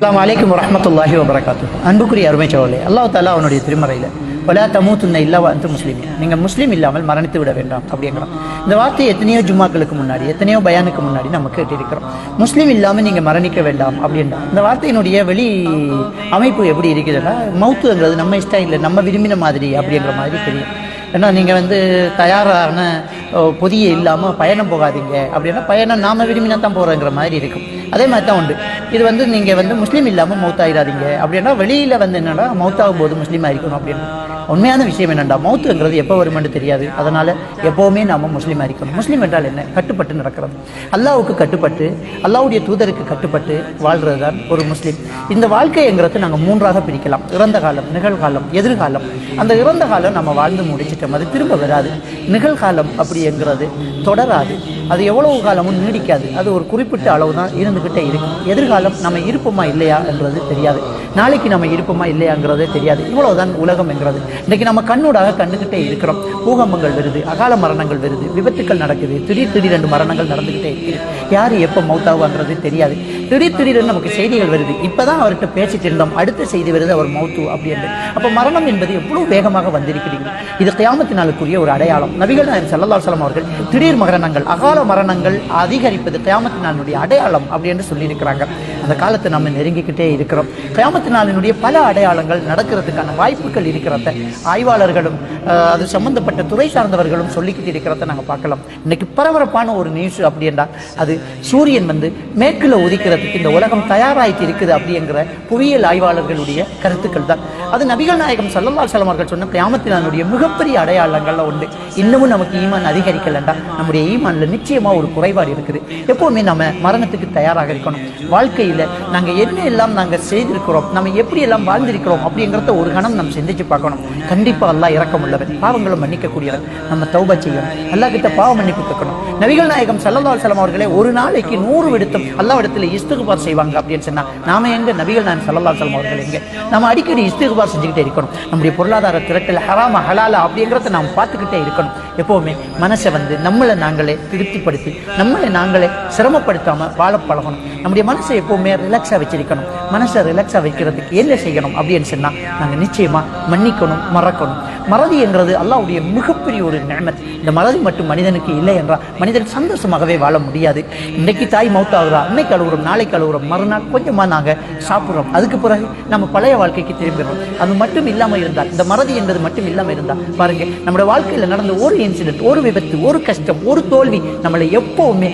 அஸ்லாம் வலைக்கம் வரமத்துல்லாஹி வபரகாத்து அன்புக்குரிய அருமை சோழலே அல்லாஹ் தாலா அவனுடைய திருமறையில் பல தமூத்துன்ன இல்லா வந்து முஸ்லீம் நீங்கள் முஸ்லீம் இல்லாமல் மரணித்து விட வேண்டாம் அப்படிங்கிறோம் இந்த வார்த்தை எத்தனையோ ஜும்மாக்களுக்கு முன்னாடி எத்தனையோ பயானுக்கு முன்னாடி நம்ம கேட்டிருக்கிறோம். முஸ்லீம் இல்லாமல் நீங்கள் மரணிக்க வேண்டாம் அப்படின்னா இந்த வார்த்தையினுடைய வெளி அமைப்பு எப்படி இருக்குதுன்னா மவுத்துங்கிறது நம்ம இஷ்டம் இல்லை நம்ம விரும்பின மாதிரி அப்படிங்கிற மாதிரி தெரியும். ஏன்னா நீங்கள் வந்து தயாரான பொதிய இல்லாமல் பயணம் போகாதீங்க அப்படின்னா பயணம் நாம விரும்பினா தான் போகிறோங்கிற மாதிரி இருக்கும். அதே மாதிரி தான் உண்டு. இது வந்து நீங்கள் வந்து முஸ்லீம் இல்லாமல் மௌத்தாயிடாதீங்க அப்படின்னா வெளியில் வந்து என்னென்னா மௌத்தாகும் போது முஸ்லீமாக இருக்கணும் அப்படின்னு. உண்மையான விஷயம் என்னென்னா மௌத்துங்கிறது எப்போ வருமென்று தெரியாது. அதனால் எப்போவுமே நாம் முஸ்லீமாக இருக்கணும் முஸ்லீம் என்றால் என்ன? கட்டுப்பட்டு நடக்கிறது. அல்லாவுக்கு கட்டுப்பட்டு அல்லாவுடைய தூதருக்கு கட்டுப்பட்டு வாழ்கிறது தான் ஒரு முஸ்லீம். இந்த வாழ்க்கைங்கிறது நாங்கள் மூன்றாக பிரிக்கலாம். இறந்த காலம் நிகழ்காலம் எதிர்காலம். அந்த இறந்த காலம் நம்ம வாழ்ந்து முடிச்சிட்டோம். அது திரும்ப வராது. நிகழ்காலம் அப்படிங்கிறது தொடராது. அது எவ்வளவு காலமும் நீடிக்காது. அது ஒரு குறிப்பிட்ட அளவு தான் இருந்து இருந்துக்கிட்டே இருக்கு. எதிர்காலம் நம்ம இருப்போமா இல்லையா என்றது தெரியாது. நாளைக்கு நம்ம இருப்போமா இல்லையாங்கிறதே தெரியாது. இவ்வளவுதான் உலகம் என்கிறது இன்னைக்கு நம்ம கண்ணூடாக கண்டுக்கிட்டே இருக்கிறோம். பூகம்பங்கள் வருது அகால மரணங்கள் வருது விபத்துக்கள் நடக்குது திடீர் திடீர் ரெண்டு மரணங்கள் நடந்துக்கிட்டே இருக்குது. யார் எப்போ மௌத்தாகுங்கிறது தெரியாது. திடீர் திடீர்னு நமக்கு செய்திகள் வருது. இப்போதான் அவர்கிட்ட பேசிட்டு இருந்தோம். அடுத்த செய்தி வருது அவர் மௌத்து அப்படின்னு அப்போ மரணம் என்பது எவ்வளவு வேகமாக வந்திருக்கிறீர்கள். இது கியாமத்தினாலுக்குரிய ஒரு அடையாளம். நபிகள் நாயகம் ஸல்லல்லாஹு சலம் அவர்கள் திடீர் மரணங்கள் அகால மரணங்கள் அதிகரிப்பது கியாமத்தினாலுடைய அடையாளம் அப்படின்னு சொல்லியிருக்கிறாங்க. அந்த காலத்தை நம்ம நெருங்கிக்கிட்டே இருக்கிறோம். கிராமத்து நாளினுடைய பல அடையாளங்கள் நடக்கிறதுக்கான வாய்ப்புகள் இருக்கிறத ஆய்வாளர்களும் அது சம்பந்தப்பட்ட துறை சார்ந்தவர்களும் சொல்லிக்கிட்டு இருக்கிறத நாங்கள் பார்க்கலாம். இன்னைக்கு பரபரப்பான ஒரு நியூஸ் அப்படி என்றால் அது சூரியன் வந்து மேற்குல உதிக்கிறதுக்கு இந்த உலகம் தயாராகிட்டு இருக்குது அப்படிங்கிற புவியியல் ஆய்வாளர்களுடைய கருத்துக்கள் தான். அது நபிகள் நாயகம் சல்லல்லா அலைஹி அவர்கள் சொன்ன கியாமத்தினுடைய மிகப்பெரிய அடையாளங்கள்ல உண்டு இன்னமும் நமக்கு ஈமான் அதிகரிக்கலண்டா? நம்முடைய ஈமான்ல நிச்சயமா ஒரு குறைபாடு இருக்குது. எப்பவுமே நம்ம மரணத்துக்கு தயாராக இருக்கணும். வாழ்க்கையில் நாங்க என்ன எல்லாம் நாங்க செய்திருக்கிறோம் நம்ம எப்படி எல்லாம் வாழ்ந்திருக்கிறோம் அப்படிங்கிறத ஒரு கணம் நம்ம சிந்திச்சு பார்க்கணும். கண்டிப்பா எல்லாம் இறக்கம் உள்ளவன் பாவங்களும் மன்னிக்கக்கூடியவன். நம்ம தௌபா செய்யணும். அல்லாஹ் கிட்ட பாவ மன்னிப்பு கேட்கணும். நபிகள் நாயகம் ஸல்லல்லாஹு அலைஹி அவர்களே ஒரு நாளைக்கு நூறு விடுத்தும் எல்லா இடத்துல இஸ்துகுபார் செய்வாங்க அப்படின்னு சொன்னா நாம எங்க நபிகள் நாயகம் ஸல்லல்லாஹு அலைஹி அவர்கள் எங்க? நம்ம அடிக்கடி இஸ்துகுபார் செஞ்சுக்கிட்டே இருக்கணும். நம்முடைய பொருளாதார திரட்டல் ஹராம ஹலாலா அப்படிங்கிறத நாம் பார்த்துக்கிட்டே இருக்கணும். எப்போவுமே மனசை வந்து நம்மளை நாங்களே திருப்திப்படுத்தி நம்மளை நாங்களே சிரமப்படுத்தாம வாழ பழகணும். நம்முடைய மனசை எப்போவுமே ரிலாக்ஸாக வச்சிருக்கணும். மனசை ரிலாக்ஸாக வைக்கிறதுக்கு என்ன செய்யணும் அப்படின்னு சொன்னா நாங்கள் நிச்சயமா மன்னிக்கணும் மறக்கணும். மறதி அல்லாவுடைய மிகப்பெரிய ஒரு நேமத் இந்த மறதி மட்டும் மனிதனுக்கு இல்லை என்றால் மனிதன் சந்தோஷமாகவே வாழ முடியாது. இன்னைக்கு தாய் மௌத்தாகுறா இன்னைக்கு அழுகுறோம் நாளைக்கு அழுகுறோம் மறுநாள் கொஞ்சமா நாங்க சாப்பிட்றோம். அதுக்கு பிறகு நம்ம பழைய வாழ்க்கைக்கு திரும்பிடுறோம் அது மட்டும் இல்லாமல் இருந்தால் இந்த மறதி என்பது மட்டும் இல்லாமல் இருந்தால் பாருங்க நம்முடைய வாழ்க்கையில நடந்த ஒரு இன்சிடென்ட் ஒரு விபத்து ஒரு கஷ்டம் ஒரு தோல்வி நம்மளை எப்பவுமே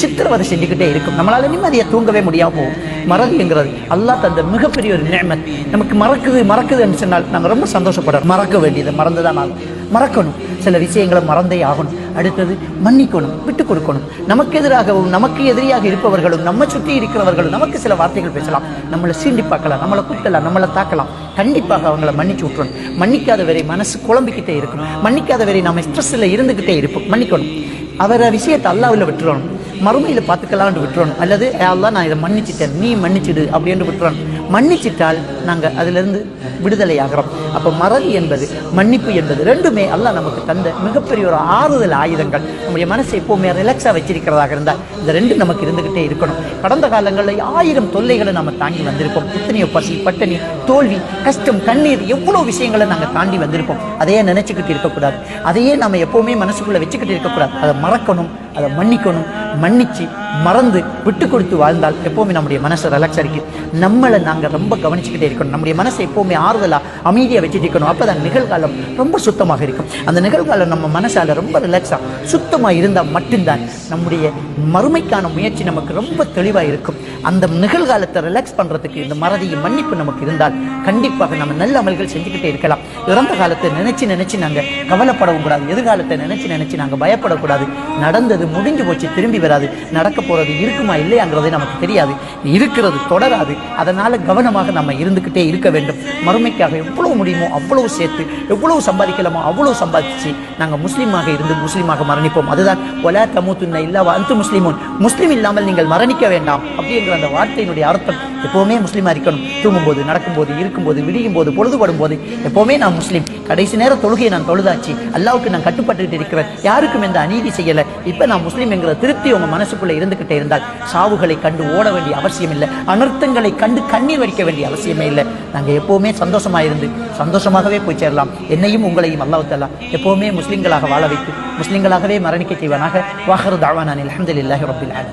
சித்திரவதை செஞ்சுக்கிட்டே இருக்கும். நம்மளால நிம்மதியை தூங்கவே முடியாம ஞாபகம் மறதிங்கிறது அல்லாஹ் தந்த மிகப்பெரிய ஒரு நேமத் நமக்கு மறக்குது மறக்குதுன்னு சொன்னால் நாங்கள் ரொம்ப சந்தோஷப்படுறோம். மறக்க வேண்டியது மறந்துதான் ஆகும். மறக்கணும். சில விஷயங்களை மறந்தே ஆகணும். அடுத்தது மன்னிக்கணும் விட்டு கொடுக்கணும். நமக்கு எதிராகவும் நமக்கு எதிரியாக இருப்பவர்களும் நம்ம சுற்றி இருக்கிறவர்களும் நமக்கு சில வார்த்தைகள் பேசலாம். நம்மளை சீண்டி பார்க்கலாம் நம்மளை குத்தலாம் நம்மளை தாக்கலாம். கண்டிப்பாக அவங்கள மன்னிச்சு விட்டுறணும். மன்னிக்காத வரை மனசு குழம்பிக்கிட்டே இருக்கும். மன்னிக்காத வரை நம்ம ஸ்ட்ரெஸ்ஸில் இருந்துக்கிட்டே இருப்போம். மன்னிக்கணும். அவரை விஷயத்தை அல்லாவில் விட்டுறணும். மறுமையில் பார்த்துக்கலாம்னு விட்டுறணும். அல்லது "ஏ நான் இதை மன்னிச்சிட்டேன். நீ மன்னிச்சிடு அப்படின்னு விட்டுறணும். மன்னிச்சிட்டால் நாங்கள் அதிலிருந்து விடுதலை ஆகிறோம் அப்போ மறதி என்பது மன்னிப்பு என்பது ரெண்டுமே அல்லாஹ் நமக்கு தந்த மிகப்பெரிய ஒரு ஆறுதல் ஆயுதங்கள். நம்முடைய மனசை எப்போவுமே ரிலாக்ஸாக வச்சிருக்கிறதாக இருந்தால் இந்த ரெண்டு நமக்கு இருந்துக்கிட்டே இருக்கணும். கடந்த காலங்களில் ஆயிரம் தொல்லைகளை நம்ம தாங்கி வந்திருப்போம். எத்தனையோ பசி பட்டினி தோல்வி கஷ்டம் கண்ணீர் எவ்வளோ விஷயங்களை நாங்கள் தாண்டி வந்திருப்போம் அதையே நினச்சிக்கிட்டு இருக்கக்கூடாது. அதையே நம்ம எப்போவுமே மனசுக்குள்ளே வச்சுக்கிட்டு இருக்கக்கூடாது. அதை மறக்கணும் அதை மன்னிக்கணும். மன்னிச்சு மறந்து விட்டு கொடுத்து வாழ்ந்தால் எப்போவுமே நம்முடைய மனசை ரிலாக்ஸ் இருக்கு. நம்மளை நாங்கள் ரொம்ப கவனிச்சுக்கிட்டே இருக்கணும். நம்முடைய மனசை எப்போவுமே ஆறுதலாக அமைதியாக வச்சுட்டு இருக்கணும். அப்பதான் நிகழ்காலம் ரொம்ப சுத்தமாக இருக்கும். அந்த நிகழ்காலம் நம்ம மனசால் ரொம்ப ரிலாக்ஸாக சுத்தமாக இருந்தால் மட்டும்தான் நம்முடைய மறுமைக்கான முயற்சி நமக்கு ரொம்ப தெளிவாக இருக்கும். அந்த நிகழ்காலத்தை ரிலாக்ஸ் பண்றதுக்கு இந்த மறதியும் மன்னிப்பு நமக்கு இருந்தால் கண்டிப்பாக நம்ம நல்ல அமல்கள் செஞ்சுக்கிட்டே இருக்கலாம். இறந்த காலத்தை நினச்சி நினச்சி நாங்கள் கவலைப்படவும் கூடாது. எதிர்காலத்தை நினைச்சு நினச்சி நாங்கள் பயப்படக்கூடாது. நடந்தது முடிஞ்சு போச்சு திரும்பி வராது. நடக்க போகிறது இருக்குமா இல்லையாங்கிறதே நமக்கு தெரியாது. இருக்கிறது தொடராது. அதனால் கவனமாக நம்ம இருந்துக்கிட்டே இருக்க வேண்டும். மறுமைக்காக எவ்வளவு முடியுமோ அவ்வளவு சேர்த்து எவ்வளவு சம்பாதிக்கலாமோ அவ்வளவு சம்பாதிச்சு நாங்கள் முஸ்லீமாக இருந்து முஸ்லீமாக மரணிப்போம். அதுதான் ஒலா தமுத்துன்ன இல்லா அந்து முஸ்லிமோன். முஸ்லீம் இல்லாமல் நீங்கள் மரணிக்க வேண்டாம். அப்படிங்கிற அந்த வார்த்தையினுடைய அர்த்தம் எப்போவுமே முஸ்லீமாக இருக்கணும். தூங்கும்போது நடக்கும்போது இருக்கும்போது விடியும் போது பொழுதுபடும் போது எப்போவுமே நான் முஸ்லீம். கடைசி நேர தொழுகையை நான் தொழுதாச்சு. அல்லாவுக்கு நான் கட்டுப்பட்டுக்கிட்டு இருக்கிறேன். யாருக்கும் எந்த அநீதி செய்யலை. இப்போ நான் முஸ்லீம் என்கிற திருப்தி உங்கள் மனசுக்குள்ளே இருந்துக்கிட்டே இருந்தால் சாவுகளை கண்டு ஓட வேண்டிய அவசியம் இல்லை. அனர்த்தங்களை கண்டு கண்ணீர் வடிக்க வேண்டிய அவசியமே இல்லை. நாங்கள் எப்போவுமே சந்தோஷமாக இருந்து சந்தோஷமாகவே போய் சேரலாம். என்னையும் உங்களையும் அல்லாஹ் தஆலா எப்போவுமே முஸ்லீம்களாக வாழ வைத்து முஸ்லீம்களாகவே மரணிக்க செய்வானாக. வாஹர் தாவானான் அலமதுல்லாஹி ரபில்